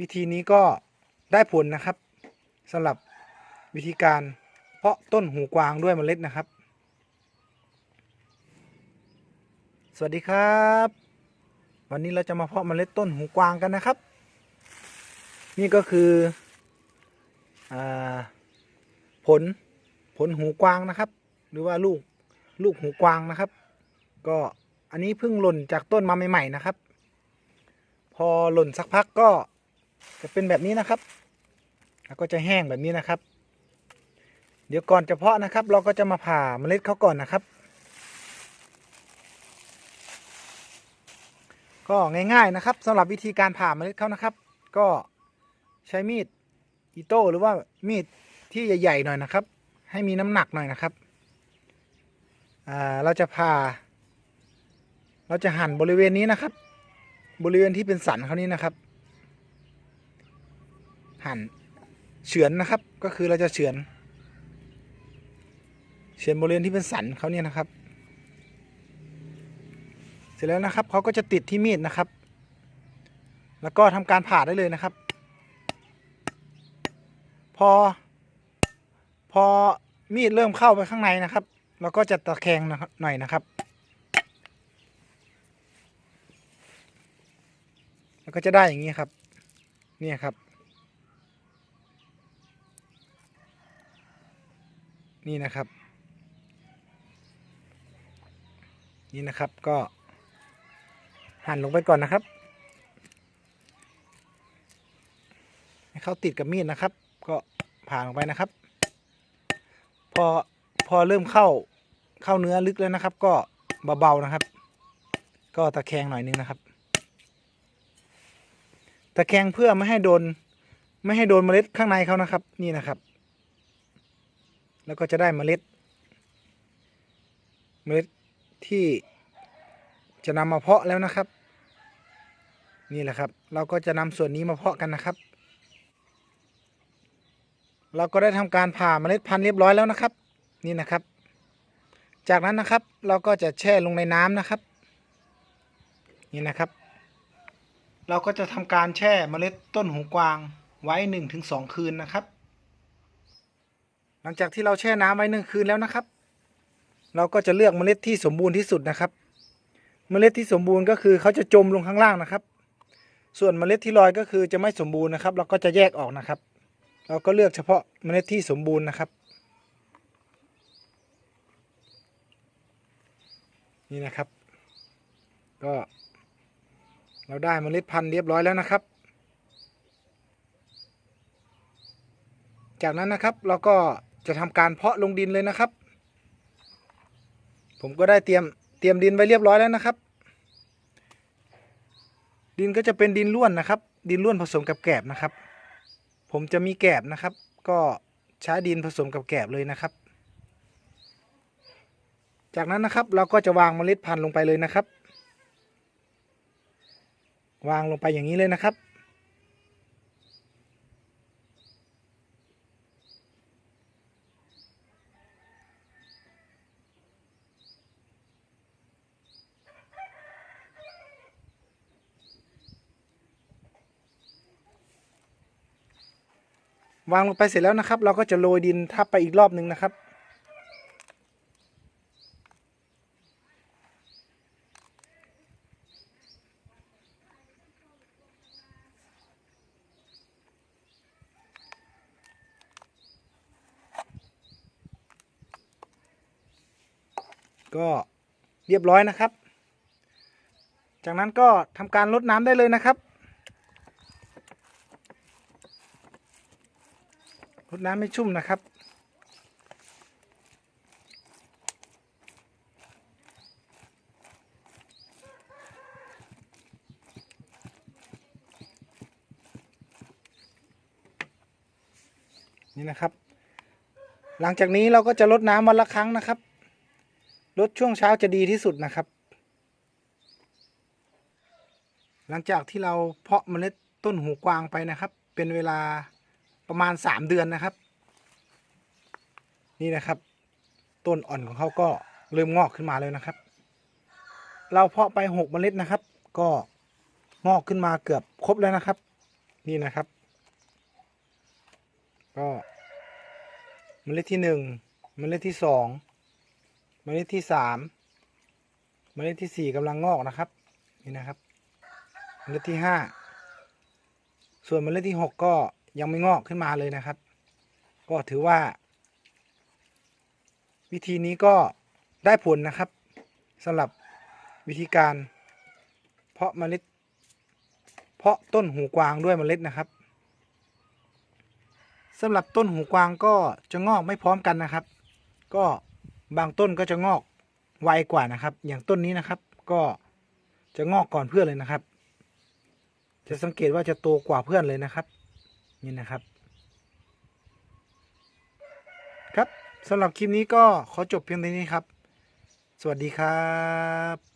วิธีนี้ก็ได้ผลนะครับสำหรับวิธีการเพาะต้นหูกวางด้วยเมล็ดนะครับ สวัสดีครับ วันนี้เราจะมาเพาะเมล็ดต้นหูกวางกันนะครับ นี่ก็คืออผลผลหูกวางนะครับ หรือว่าลูกลูกหูกวางนะครับ ก็อันนี้เพิ่งหล่นจากต้นมาใหม่ๆนะครับ พอหล่นสักพักก็ จะเป็นแบบนี้นะครับ แล้วก็จะแห้งแบบนี้นะครับ เดี๋ยวก่อนจะเพาะนะครับ เราก็จะมาผ่าเมล็ดเขาก่อนนะครับ ก็ง่ายๆนะครับสำหรับวิธีการผ่าเมล็ดเขานะครับ ก็ใช้มีดอิโต้หรือว่ามีดที่ใหญ่ๆหน่อยนะครับ ให้มีน้ำหนักหน่อยนะครับอ่าเราจะผ่า เราจะหั่นบริเวณนี้นะครับ บริเวณที่เป็นสันเขานี้นะครับ หั่นเฉือนนะครับ ก็คือเราจะเฉือน เฉือนบริเวณที่เป็นสันเขาเนี่ยนะครับ เสร็จแล้วนะครับเขาก็จะติดที่มีดนะครับ แล้วก็ทำการผ่าได้เลยนะครับ พอ พอมีดเริ่มเข้าไปข้างในนะครับเราก็จะตะแคงหน่อยนะครับแล้วก็จะได้อย่างนี้ครับ เนี่ยครับ นี่นะครับ นี่นะครับก็หั่นลงไปก่อนนะครับให้เขาติดกับมีดนะครับ ก็ผ่าลงไปนะครับ พอพอเริ่มเข้าเข้าเนื้อลึกแล้วนะครับ ก็เบาๆนะครับ ก็ตะแคงหน่อยนึงนะครับ ตะแคงเพื่อไม่ให้โดน ไม่ให้โดนเมล็ดข้างในเขานะครับ นี่นะครับ แล้วก็จะได้เมล็ด เมล็ดที่จะนำมาเพาะแล้วนะครับ นี่แหละครับ เราก็จะนำส่วนนี้มาเพาะกันนะครับ เราก็ได้ทำการผ่าเมล็ดพันธุ์เรียบร้อยแล้วนะครับ นี่นะครับ จากนั้นนะครับเราก็จะแช่ลงในน้ำนะครับ นี่นะครับ เราก็จะทำการแช่เมล็ดต้นหูกวางไว้หนึ่งถึงสองคืนนะครับ หลังจากที่เราแช่น้ำไว้หนึ่งคืนแล้วนะครับ เราก็จะเลือกเมล็ดที่สมบูรณ์ที่สุดนะครับ เมล็ดที่สมบูรณ์ก็คือเขาจะจมลงข้างล่างนะครับ ส่วนเมล็ดที่ลอยก็คือจะไม่สมบูรณ์นะครับ เราก็จะแยกออกนะครับ เราก็เลือกเฉพาะเมล็ดที่สมบูรณ์นะครับ นี่นะครับ ก็ เราได้เมล็ดพันธุ์เรียบร้อยแล้วนะครับจากนั้นนะครับเราก็ จะทำการเพาะลงดินเลยนะครับ ผมก็ได้เตรียมเตรียมดินไว้เรียบร้อยแล้วนะครับ ดินก็จะเป็นดินล้วนนะครับ ดินล้วนผสมกับแกลบนะครับ ผมจะมีแกลบนะครับ ก็ใช้ดินผสมกับแกลบเลยนะครับ จากนั้นนะครับเราก็จะวางเมล็ดพันธุ์ลงไปเลยนะครับ วางลงไปอย่างนี้เลยนะครับ วางลงไปเสร็จแล้วนะครับ เราก็จะโรยดินทับไปอีกรอบหนึ่งนะครับ ก็เรียบร้อยนะครับ จากนั้นก็ทำการรดน้ำได้เลยนะครับ รดน้ำไม่ชุ่มนะครับ นี่นะครับ หลังจากนี้เราก็จะลดน้ำวันละครั้งนะครับลดช่วงเช้าจะดีที่สุดนะครับ หลังจากที่เราเพาะเมล็ดต้นหูกวางไปนะครับ เป็นเวลา ประมาณสามเดือนนะครับ นี่นะครับ ต้นอ่อนของเขาก็เริ่มงอกขึ้นมาเลยนะครับ เราเพาะไปหกเมล็ดนะครับ ก็งอกขึ้นมาเกือบครบแล้วนะครับ นี่นะครับ ก็เมล็ดที่หนึ่งเมล็ดที่สองเมล็ดที่สามเมล็ดที่สี่กำลังงอกนะครับ นี่นะครับ เมล็ดที่ห้าส่วนเมล็ดที่หกก็ ยังไม่งอกขึ้นมาเลยนะครับ ก็ถือว่า วิธีนี้ก็ได้ผลนะครับสำหรับวิธีการ เพาะเมล็ด เพาะต้นหูกวางด้วยเมล็ดนะครับสำหรับต้นหูกวางก็จะงอกไม่พร้อมกันนะครับ ก็บางต้นก็จะงอกไวกว่านะครับ อย่างต้นนี้นะครับ ก็จะงอกก่อนเพื่อนเลยนะครับ จะสังเกตว่าจะโตกว่าเพื่อนเลยนะครับ นี่นะครับ ครับสำหรับคลิปนี้ก็ขอจบเพียงเท่านี้ครับ สวัสดีครับ